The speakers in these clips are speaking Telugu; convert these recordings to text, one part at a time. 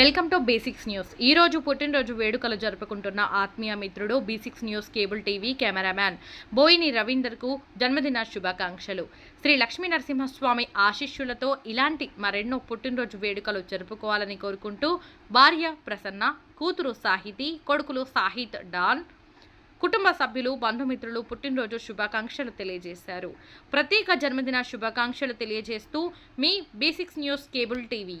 Welcome to basics news. ఈ రోజు పుట్టినరోజు వేడుకలు జరుపుకుంటున్న ఆత్మీయ మిత్రుడు basics news cable TV cameraman Boyini రవీందర్కు జన్మదిన శుభాకాంక్షలు. శ్రీ లక్ష్మీ నరసింహస్వామి ఆశీస్సులతో ఇలాంటి మరెన్నో పుట్టినరోజు వేడుకలు జరుపుకోవాలని కోరుకుంటూ భార్య ప్రసన్న కూతురు సాహితి కొడుకులు సాహిత్ డాన్ కుటుంబ సభ్యులు బంధుమిత్రులు పుట్టినరోజు శుభాకాంక్షలు తెలియజేశారు. ప్రత్యేక జన్మదిన శుభాకాంక్షలు తెలియజేస్తూ మీ బేసిక్స్ న్యూస్ కేబుల్ టీవీ.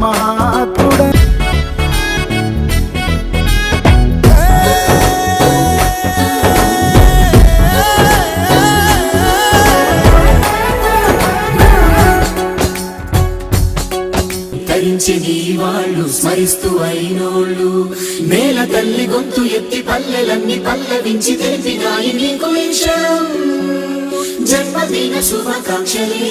మహాత్ముడ. తరించే నీ వాళ్ళు స్మరిస్తూ అయినోళ్ళు. నేల తల్లి గొంతు ఎత్తి పల్లెలన్నీ పల్లవించి తెలిపినాయి నీకు విషయం జన్మదిన శుభాకాంక్షలే.